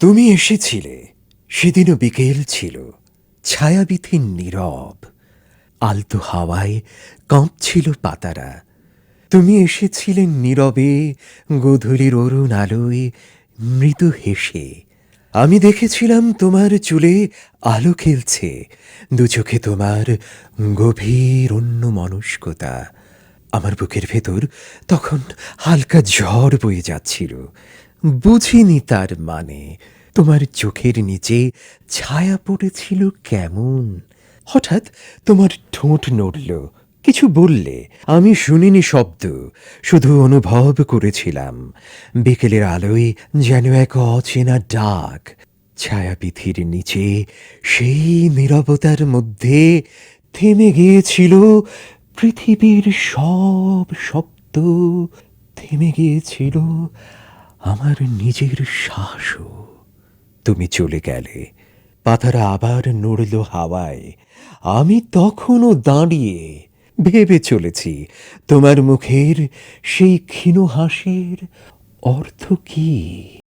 তুমি এসেছিলে, সেদিনও বিকেল ছিল ছায়াবিথীন নীরব। আলতো হাওয়ায় কাঁপছিল পাতারা। তুমি এসেছিলে নীরবে, গোধূলির অরুণ আলোয় মৃদু হেসে। আমি দেখেছিলাম তোমার চুলে আলো খেলছে, দু চোখে তোমার গভীর অন্য মনস্কতা আমার বুকের ভেতর তখন হালকা ঝড় বয়ে যাচ্ছিল। বুঝিনি তার মানে তোমার চোখের নিচে ছায়া পড়েছিল কেমন? হঠাৎ তোমার ঠোঁট নড়ল। কিছু বললে, আমি শুনিনি শব্দ, শুধু অনুভব করেছিলাম। বিকেলের আলোয় যেন এক অচেনা ডাক, ছায়াপিথির নিচে সেই নীরবতার মধ্যে থেমে গিয়েছিল পৃথিবীর সব শব্দ থেমে গিয়েছিল আমার নিজের শ্বাসও। তুমি চলে গেলে। পাতারা আবার নড়ল হাওয়ায়। আমি তখনও দাঁড়িয়ে ভেবে চলেছি, তোমার মুখের সেই ক্ষীণ হাসির অর্থ কী?